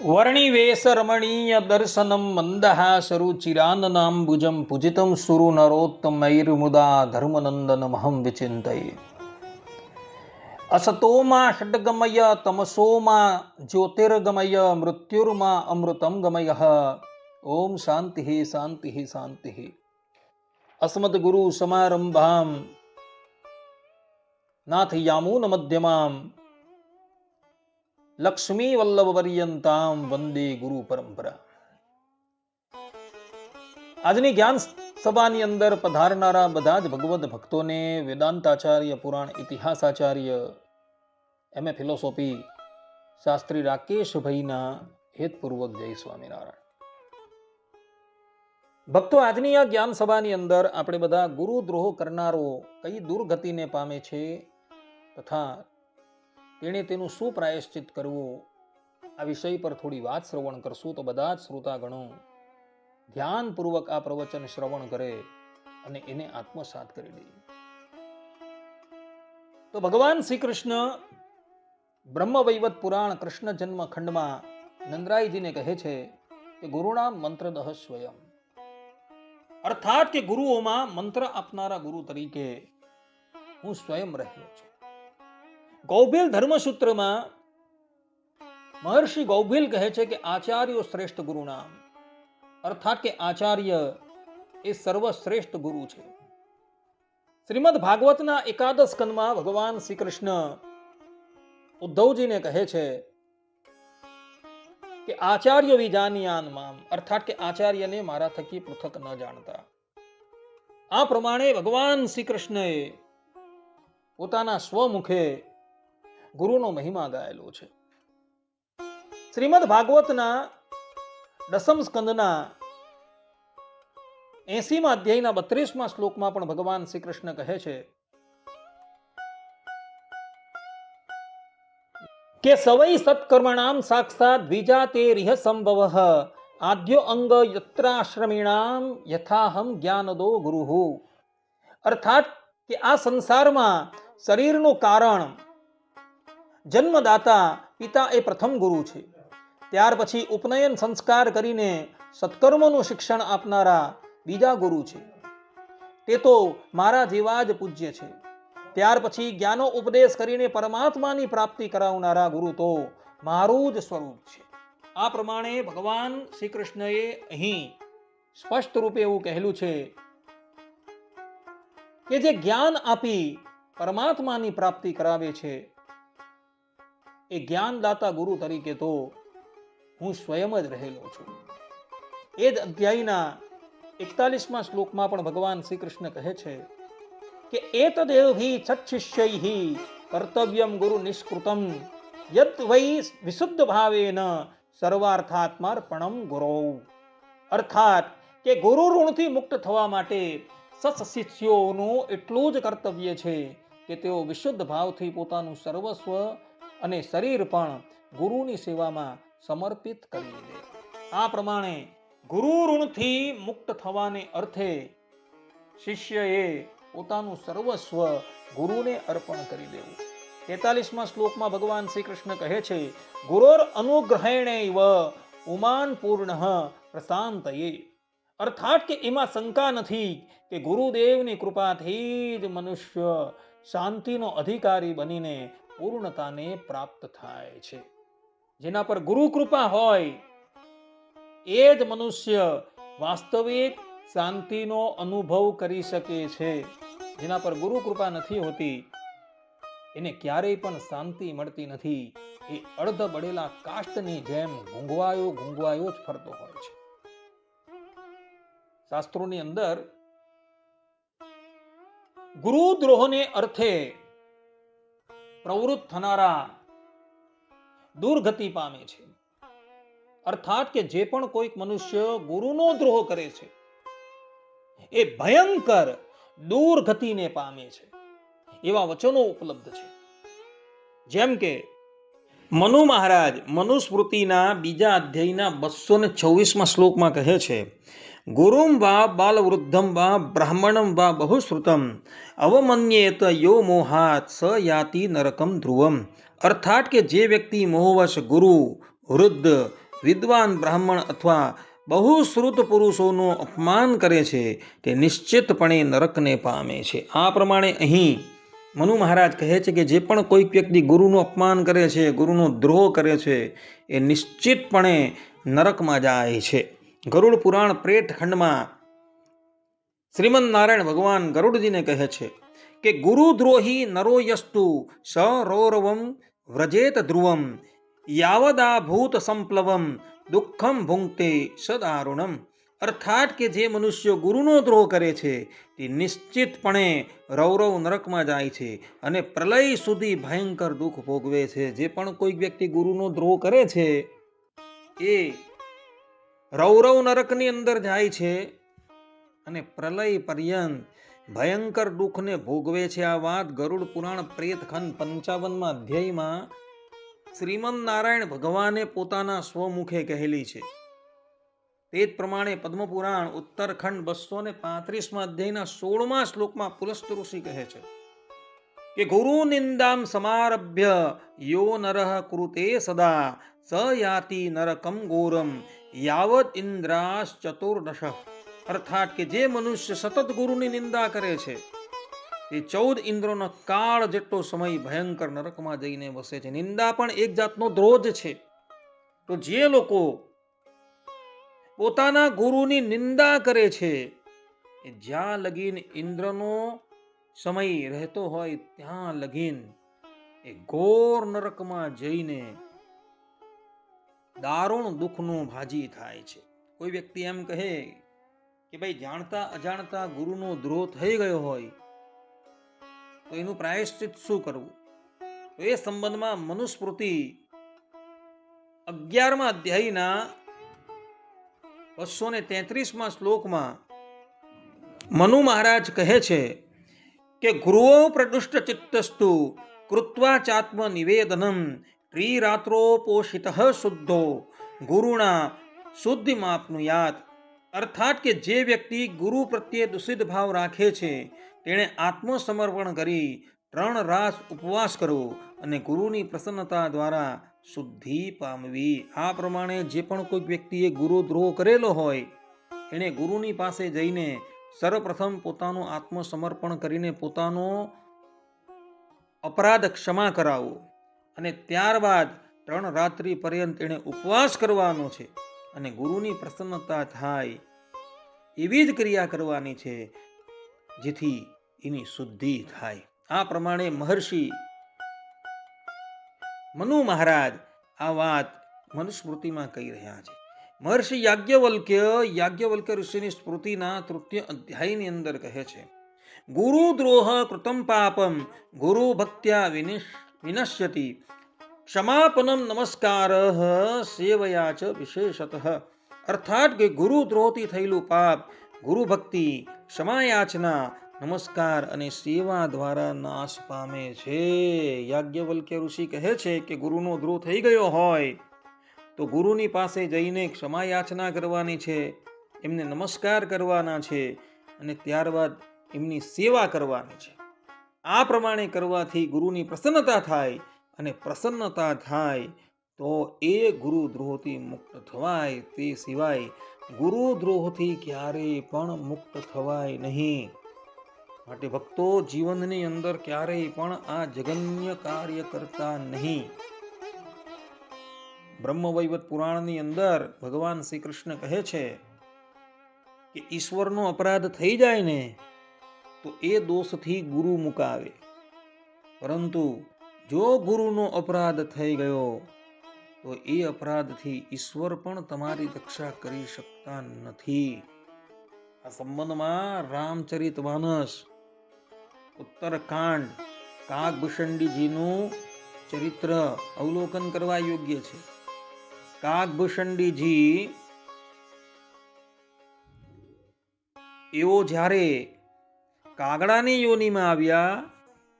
વર્ણિવેશરમણીય દર્શનમ મંદહાસરુચિરાનનાંબુજમ પૂજિતમ સુરુ નરોત્તમૈર્મુદા ધર્મનંદનમહં વિચિંતયે અસતોમાં ષડગમય તમસોમાં જ્યોતિર્ગમય મૃત્યુર્મા અમૃતમ ગમય ઓમ શાંતિ શાંતિ શાંતિ અસ્મદગુરુ સમારંભામ નાથ યામૂન મધ્યમામ લક્ષ્મી વલ્લભ પર્યંતામ વંદે ગુરુ પરંપરા આજની જ્ઞાન સભાની અંદર પધારનારા બધા જ ભગવદ્ ભક્તોને વેદાંતાચાર્ય પુરાણ ઇતિહાસાચાર્ય એમ એ ફિલોસોફી શાસ્ત્રી રાકેશભાઈના હેતપૂર્વક જય સ્વામિનારાયણ ભક્તો આજની આ જ્ઞાન સભાની અંદર આપણે બધા ગુરુદ્રોહ કરનારો કઈ દુર્ગતિને પામે છે તથા તેણે તેનું શું પ્રાયશ્ચિત કરવું? આ વિષય પર થોડી વાત શ્રવણ કરશું તો બધા જ શ્રોતાગણો. ધ્યાનપૂર્વક આ પ્રવચન શ્રવણ કરે અને એને આત્મસાત કરી લે તો ભગવાન શ્રી કૃષ્ણ બ્રહ્મ વૈવત પુરાણ કૃષ્ણ જન્મ ખંડમાં નંદરાયજીને કહે છે કે ગુરુનામ મંત્રદહ સ્વયં. અર્થાત કે ગુરુઓમાં મંત્ર આપનારા ગુરુ તરીકે હું સ્વયં રહ્યો છું. ગૌભીલ ધર્મસૂત્રમાં મહર્ષિ ગૌભીલ કહે છે કે આચાર્યો શ્રેષ્ઠ ગુરુનામ અર્થાત કે આચાર્ય એ સર્વશ્રેષ્ઠ ગુરુ છે. શ્રીમદ ભાગવતના એકાદશ કંદમાં ભગવાન શ્રી કૃષ્ણ ઉદ્ધવજીને કહે છે કે આચાર્ય વિજાનિયાન મામ. અર્થાત કે આચાર્યને મારા થકી પૃથક ન જાણતા. આ પ્રમાણે ભગવાન શ્રી કૃષ્ણએ પોતાના સ્વમુખે ગુરુનો મહિમા ગાયેલો છે. શ્રીમદ ભાગવતના દસમ સ્કંદના એસીમાં અધ્યાયના બત્રીસમાં શ્લોકમાં પણ ભગવાન શ્રી કૃષ્ણ કહે છે કે સવૈ સત્કર્મણામ સાક્ષાત બીજા તે રિહ સંભવ આદ્યો અંગ યત્રાશ્રમીણામ યથાહમ જ્ઞાનદો ગુરુ. અર્થાત કે આ સંસારમાં શરીરનું કારણ જન્મદાતા પિતા એ પ્રથમ ગુરુ છે. ત્યાર પછી ઉપનયન સંસ્કાર કરીને સત્કર્મનું શિક્ષણ આપનારા બીજા ગુરુ છે. તે તો મારા જેવા જ પૂજ્ય છે. ત્યાર પછી જ્ઞાનો ઉપદેશ કરીને પરમાત્માની પ્રાપ્તિ કરાવનારા ગુરુ તો મારું જ સ્વરૂપ છે. આ પ્રમાણે ભગવાન શ્રી કૃષ્ણએ અહીં સ્પષ્ટ રૂપે એવું કહેલું છે કે જે જ્ઞાન આપી પરમાત્માની પ્રાપ્તિ કરાવે છે એ જ્ઞાનદાતા ગુરુ તરીકે તો હું સ્વયં જ રહેલો છું. એ જ અધ્યાયના એકતાલીસમાં શ્લોકમાં પણ ભગવાન શ્રી કૃષ્ણ કહે છે કે એ હિ સચ્છિષ્યૈ કર્તવ્યમ ગુરુ નિષ્કૃતમ યત વૈ વિશુદ્ધ ભાવેન સર્વાર્થાત્માર્પણમ ગુરુ. અર્થાત કે ગુરુ ઋણથી મુક્ત થવા માટે સત્શિષ્યોનું એટલું જ કર્તવ્ય છે કે તેઓ વિશુદ્ધ ભાવથી પોતાનું સર્વસ્વ અને શરીર પણ ગુરુની સેવામાં સમર્પિત કરી દે આ પ્રમાણે ગુરુ ઋણથી મુક્ત થવાને અર્થે શિષ્યએ પોતાનું સર્વસ્વ ગુરુને અર્પણ કરી દેવું. તેતાલીસમાં શ્લોકમાં ભગવાન શ્રી કૃષ્ણ કહે છે, ગુરોર અનુગ્રહેણે ઉમાન પૂર્ણ પ્રશાંતયે. અર્થાત કે એમાં શંકા નથી કે ગુરુદેવની કૃપાથી જ મનુષ્ય શાંતિનો અધિકારી બનીને પૂર્ણતાને પ્રાપ્ત થાય છે. જેના પર ગુરુ કૃપા હોય, એ જ મનુષ્ય વાસ્તવિક શાંતિનો અનુભવ કરી શકે છે. જેના પર ગુરુ કૃપા નથી હોતી, એને ક્યારેય પણ શાંતિ મળતી નથી. એ અર્ધ બળેલા કાષ્ટની જેમ ગુંગવાયો ગુંગવાયો જ ફરતો હોય છે. શાસ્ત્રોની અંદર ગુરુ દ્રોહને અર્થે પ્રવૃત્ત થનારા દુર્ગતિ પામે છે. અર્થાત કે જે પણ કોઈક મનુષ્ય ગુરુનો દ્રોહ કરે છે, એ ભયંકર દુર્ગતિને પામે છે. એવા વચનો ઉપલબ્ધ છે. જેમ કે, મનુ મહારાજ મનુસ્મૃતિના બીજા અધ્યાયના બસો ને છવ્વીસમાં શ્લોકમાં કહે છે ગુરુમ વા બાલવૃદ્ધમ વા બ્રાહ્મણમ વા બહુશ્રુતમ અવમન્યેત યો મોહાત સ યાતિ નરકમ ધ્રુવમ અર્થાત કે જે વ્યક્તિ મોહવશ ગુરુ વૃદ્ધ વિદ્વાન બ્રાહ્મણ અથવા બહુશ્રુત પુરુષોનું અપમાન કરે છે તે નિશ્ચિતપણે નરકને પામે છે આ પ્રમાણે અહીં મનુ મહારાજ કહે છે કે જે પણ કોઈક વ્યક્તિ ગુરુનું અપમાન કરે છે ગુરુનો દ્રોહ કરે છે એ નિશ્ચિતપણે નરકમાં જાય છે। ગરુડ પુરાણ પ્રેત ખંડમાં શ્રીમદ નારાયણ ભગવાન ગરુડજીને કહે છે કે ગુરુદ્રોહી નરો યસ્તુ સરૌરવમ વ્રજેત ધ્રુવમ યાવદા ભૂત સંપ્લવમ, દુઃખમ ભુંક્તે સદારુણમ. અર્થાત કે જે મનુષ્ય ગુરુનો દ્રોહ કરે છે, તે નિશ્ચિતપણે રૌરવ નરકમાં જાય છે અને પ્રલય સુધી ભયંકર દુઃખ ભોગવે છે. જે પણ કોઈક વ્યક્તિ ગુરુનો દ્રોહ કરે છે, એ રૌરવ નરકની અંદર જાય છે અને પ્રલય પર્યંત ભયંકર દુઃખને ભોગવે છે આ વાત ગરુડ પુરાણ પ્રેત ખંડ પંચાવનમાં અધ્યાયમાં શ્રીમદ નારાયણ ભગવાને પોતાના સ્વમુખે કહેલી છે. તે જ પ્રમાણે પદ્મપુરાણ ઉત્તરખંડ બસો ને પાંત્રીસમાં અધ્યાયના સોળમા શ્લોકમાં પુલસ્ત ઋષિ કહે છે કે ગુરુ નિંદામ સમારભ્ય યો નરઃ કૃતે સદા સ યાતિ નરકમ ગોરમ યાવત ઇન્દ્રાશ ચતુર્દશ અર્થાત કે જે મનુષ્ય સતત ગુરુની નિંદા કરે છે એ ચૌદ ઇન્દ્રોનો કાળ જેટલો સમય ભયંકર નરકમાં જઈને વસે છે નિંદા પણ એક જાતનો દ્રોજ છે તો જે લોકો પોતાના ગુરુની નિંદા કરે છે એ જ્યાં લગીન ઇન્દ્રનો સમય રહેતો હોય ત્યાં લગીન એ ઘોર નરકમાં જઈને દારૂણ દુઃખનું ભાજી થાય છે. કોઈ વ્યક્તિ એમ કહે કે ભાઈ જાણતા અજાણતા ગુરુનો દ્રોહ થઈ ગયો હોય, તો એનું પ્રાયશ્ચિત શું કરવું? તો એ સંબંધમાં મનુસ્મૃતિ અગિયારમા અધ્યાયના બસો ને તેત્રીસમાં શ્લોકમાં મનુ મહારાજ કહે છે કે ગુરુઓ પ્રદુષ્ટ ચિત્તસ્તુ કૃત્વા ચાત્મ નિવેદનમ ત્રિરાત્રોપોષિત શુદ્ધો ગુરુણા શુદ્ધિમાપનુયાત અર્થાત કે જે વ્યક્તિ ગુરુ પ્રત્યે દૂષિત ભાવ રાખે છે તેણે આત્મસમર્પણ કરી ત્રણ રાસ ઉપવાસ કરવો અને ગુરુની પ્રસન્નતા દ્વારા શુદ્ધિ પામવી આ પ્રમાણે જે પણ કોઈ વ્યક્તિએ ગુરુ દ્રોહ કરેલો હોય એણે ગુરુની પાસે જઈને સર્વપ્રથમ પોતાનું આત્મસમર્પણ કરીને પોતાનો અપરાધ ક્ષમા કરાવવો અને ત્યારબાદ ત્રણ રાત્રિ પર્યંત એણે ઉપવાસ કરવાનો છે અને ગુરુની પ્રસન્નતા થાય એવી જ ક્રિયા કરવાની છે જેથી એની શુદ્ધિ થાય. આ પ્રમાણે મહર્ષિ મનુ મહારાજ આ વાત મનુસ્મૃતિમાં કહી રહ્યા છે. મહર્ષિ યાજ્ઞવલ્ક્ય યાજ્ઞવલ્ક્ય ઋષિની સ્મૃતિના તૃતીય અધ્યાયની અંદર કહે છે. ગુરુ દ્રોહ કૃતમ પાપમ ગુરુ ભક્ત્યા વિનિશ વિનશ્યતિ ક્ષમાપનમ નમસ્કાર સેવયા ચ વિશેષત અર્થાત કે ગુરુ દ્રોહથી થયેલું પાપ ગુરુ ભક્તિ ક્ષમાયાચના નમસ્કાર અને સેવા દ્વારા નાશ પામે છે યાજ્ઞવલ્ક્ય ઋષિ કહે છે કે ગુરુનો દ્રોહ થઈ ગયો હોય તો ગુરુની પાસે જઈને ક્ષમા યાચના કરવાની છે એમને નમસ્કાર કરવાના છે અને ત્યારબાદ એમની સેવા કરવાની છે। આ પ્રમાણે કરવાથી ગુરુની પ્રસન્નતા થાય અને પ્રસન્નતા થાય તો એ ગુરુ દ્રોહથી મુક્ત થવાય તે સિવાય ગુરુ દ્રોહથી ક્યારેય પણ મુક્ત થવાય નહીં. માટે ભક્તો જીવનની અંદર ક્યારેય પણ આ જગન્ય કાર્ય કરતા નહીં. બ્રહ્મવૈવત પુરાણની અંદર ભગવાન શ્રી કૃષ્ણ કહે છે કે ઈશ્વરનો અપરાધ થઈ જાય ને તો એ દોષથી ગુરુ મુકાવે. પરંતુ જો ગુરુનો અપરાધ થઈ ગયો, તો એ અપરાધથી ઈશ્વર પણ તમારી રક્ષા કરી શકતા નથી. આ સંબંધમાં રામચરિત માનસ, ઉત્તરકાંડ, કાગભૂષણજીનું ચરિત્ર અવલોકન કરવા યોગ્ય છે. કાગભૂષણજી એવો જ્યારે કાગડાની યોનિમાં આવ્યા,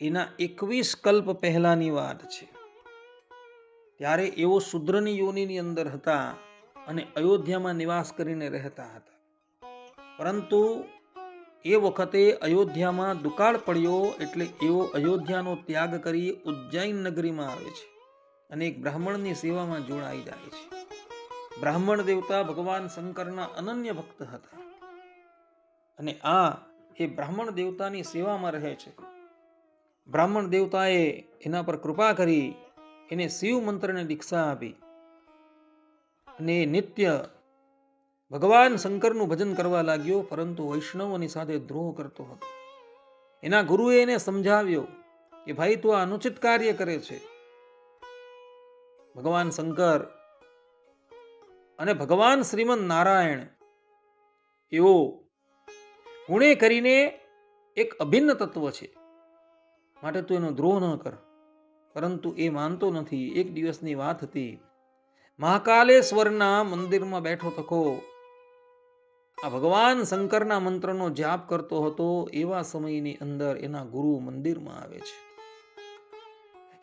એના એકવીસ કલ્પ પહેલાની વાત છે. ત્યારે એઓ શુદ્રની યોનિની અંદર હતા અને અયોધ્યામાં નિવાસ કરીને રહેતા હતા. પરંતુ એ વખતે અયોધ્યામાં દુકાળ પડ્યો એટલે એઓ અયોધ્યાનો ત્યાગ કરી ઉજ્જૈન નગરીમાં આવે છે અને એક બ્રાહ્મણની સેવામાં જોડાઈ જાય છે. બ્રાહ્મણ દેવતા ભગવાન શંકરના અનન્ય ભક્ત હતા. અને આ એ બ્રાહ્મણ દેવતાની સેવામાં રહે છે. બ્રાહ્મણ દેવતાએ એના પર કૃપા કરી એને શિવ મંત્રને દીક્ષા આપી અને નિત્ય ભગવાન શંકરનું ભજન કરવા લાગ્યો, પરંતુ વૈષ્ણવોની સાથે દ્રોહ કરતો હતો. એના ગુરુએ એને સમજાવ્યો કે, ભાઈ, તું આ અનુચિત કાર્ય કરે છે. ભગવાન શંકર અને ભગવાન શ્રીમદ નારાયણ એવો ગુણે કરીને એક અભિન્ન તત્વ છે. માટે તું એનો દ્રોહ ન કર. પરંતુ એ માનતો નથી. એક દિવસની વાત હતી. મહાકાલેશ્વરના મંદિરમાં બેઠો તકો આ ભગવાન શંકરના મંત્રનો જાપ કરતો હતો. એવા સમયની અંદર એના ગુરુ મંદિરમાં આવે છે.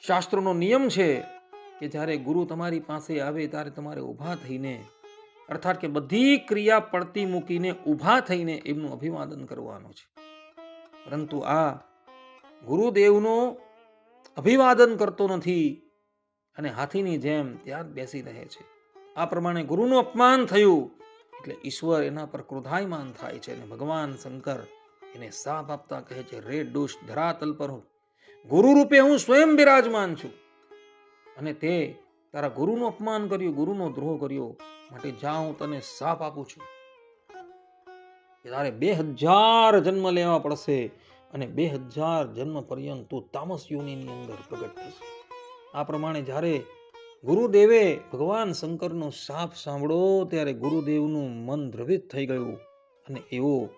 શાસ્ત્રોનો નિયમ છે કે જ્યારે ગુરુ તમારી પાસે આવે ત્યારે તમારે ઊભા થઈને અર્થાત કે બધી ક્રિયા પડતી મૂકીને ઊભા થઈને એમનું અભિવાદન કરવાનું છે. પરંતુ આ ગુરુદેવનો અભિવાદન કરતો નથી અને હાથીની જેમ ત્યાં બેસી રહે છે. આ પ્રમાણે ગુરુનું અપમાન થયું એટલે ઈશ્વર એના પર ક્રોધાયમાન થાય છે અને ભગવાન શંકર એને સાપ આપતા કહે છે, રે દુષ ધરાતલ પર હું. ગુરુ રૂપે હું સ્વયં બિરાજમાન છું. અને તે તારા ગુરુનું અપમાન કર્યું, ગુરુનો દ્રોહ કર્યો, માટે જા હું તને સાપ આપું છું. તારે બે હજાર જન્મ લેવા પડશે અને બે હજાર જન્મ પર્યંત તું તામસ યોનિની અંદર પ્રગટ થશે. આ પ્રમાણે જ્યારે ગુરુદેવે ભગવાન શંકરનો સાપ સાંભળો, ત્યારે ગુરુદેવનું મન દ્રવિત થઈ ગયું અને એવો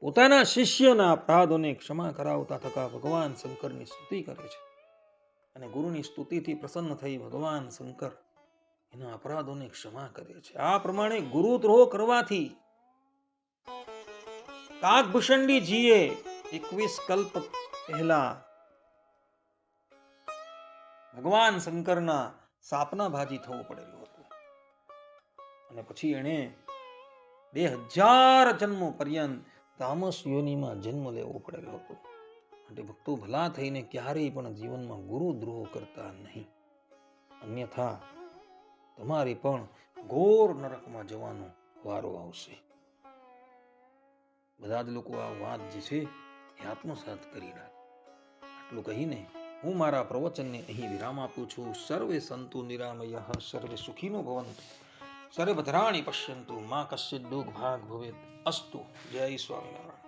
પોતાના શિષ્યના અપરાધોને ક્ષમા કરાવતા થતા ભગવાન શંકરની સ્તુતિ કરે છે. અને ગુરુની સ્તુતિથી પ્રસન્ન થઈ ભગવાન શંકર એના અપરાધોને ક્ષમા કરે છે. આ પ્રમાણે ગુરુદ્રોહ કરવાથી કાકભૂષણજીએ એકવીસ કલ્પ પહેલા ભગવાન શંકરના સાપના ભાજી થવું પડેલું હતું. અને પછી એણે બે હજાર જન્મો પર્યંત તામસ યોનિમાં જન્મ લેવો પડેલો હતો. માટે ભક્તો ભલા થઈને ક્યારેય પણ જીવનમાં ગુરુદ્રોહ કરતા નહીં. અન્યથા તમારે પણ ઘોર નરકમાં જવાનો વારો આવશે. બધા જ લોકો આ વાત જે છે એ આત્મસાત કરી નાખે. આટલું કહીને હું મારા પ્રવચનને અહીં વિરામ આપું છું. સર્વે સંતુ નિરામય, સર્વે સુખીનો ભવંતુ. સર્વે ભદ્રાણી પશ્યંતુ, મા કશ્ય દુઃખ ભાગ ભવેત. અસ્તુ. જય સ્વામિનારાયણ.